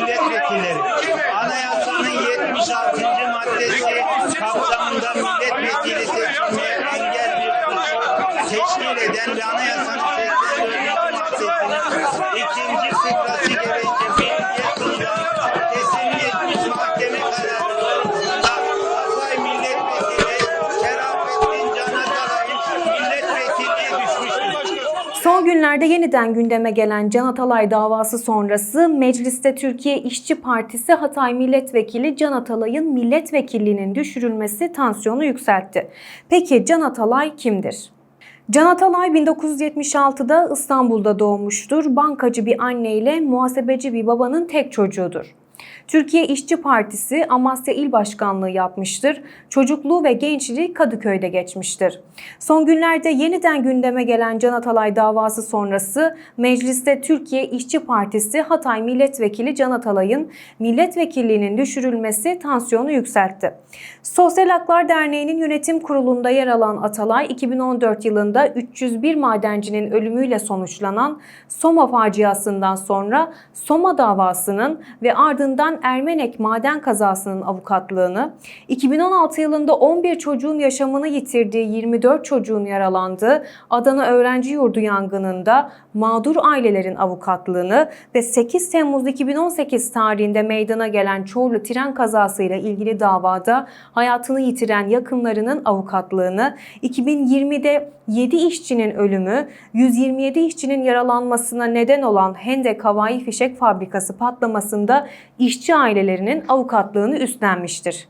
milletvekilleri. Anayasanın 76. maddesi kapsamında milletvekili seçilmeye engel bir teşkil eden ve anayasanın 84. maddesinin ikinci fıkrası gereğince Son günlerde yeniden gündeme gelen Can Atalay davası sonrası mecliste Türkiye İşçi Partisi Hatay Milletvekili Can Atalay'ın milletvekilliğinin düşürülmesi tansiyonu yükseltti. Peki Can Atalay kimdir? Can Atalay 1976'da İstanbul'da doğmuştur. Bankacı bir anneyle muhasebeci bir babanın tek çocuğudur. Türkiye İşçi Partisi Amasya İl Başkanlığı yapmıştır. Çocukluğu ve gençliği Kadıköy'de geçmiştir. Son günlerde yeniden gündeme gelen Can Atalay davası sonrası mecliste Türkiye İşçi Partisi Hatay Milletvekili Can Atalay'ın milletvekilliğinin düşürülmesi tansiyonu yükseltti. Sosyal Haklar Derneği'nin yönetim kurulunda yer alan Atalay 2014 yılında 301 madencinin ölümüyle sonuçlanan Soma faciasından sonra Soma davasının ve ardından Ermenek maden kazasının avukatlığını, 2016 yılında 11 çocuğun yaşamını yitirdiği 24 çocuğun yaralandığı Adana Öğrenci Yurdu yangınında mağdur ailelerin avukatlığını ve 8 Temmuz 2018 tarihinde meydana gelen Çorlu tren kazasıyla ilgili davada hayatını yitiren yakınlarının avukatlığını, 2020'de 7 işçinin ölümü, 127 işçinin yaralanmasına neden olan Hendek Havai Fişek Fabrikası patlamasında işçi ailelerinin avukatlığını üstlenmiştir.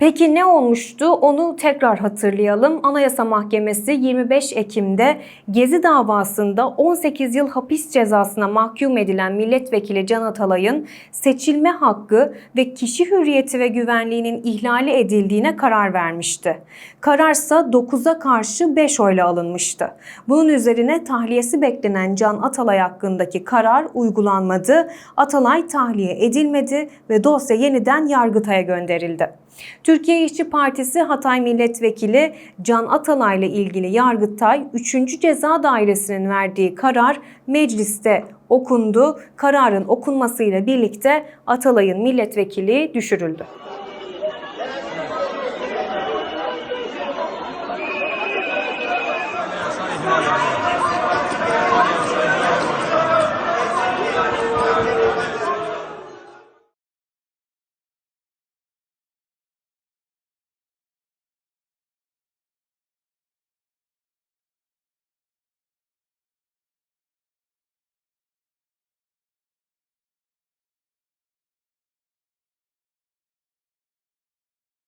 Peki ne olmuştu? Onu tekrar hatırlayalım. Anayasa Mahkemesi 25 Ekim'de Gezi davasında 18 yıl hapis cezasına mahkum edilen milletvekili Can Atalay'ın seçilme hakkı ve kişi hürriyeti ve güvenliğinin ihlali edildiğine karar vermişti. Kararsa 9'a karşı 5 oyla alınmıştı. Bunun üzerine tahliyesi beklenen Can Atalay hakkındaki karar uygulanmadı. Atalay tahliye edilmedi ve dosya yeniden Yargıtay'a gönderildi. Türkiye İşçi Partisi Hatay Milletvekili Can Atalay ile ilgili Yargıtay 3. Ceza Dairesi'nin verdiği karar mecliste okundu. Kararın okunmasıyla birlikte Atalay'ın milletvekili düşürüldü.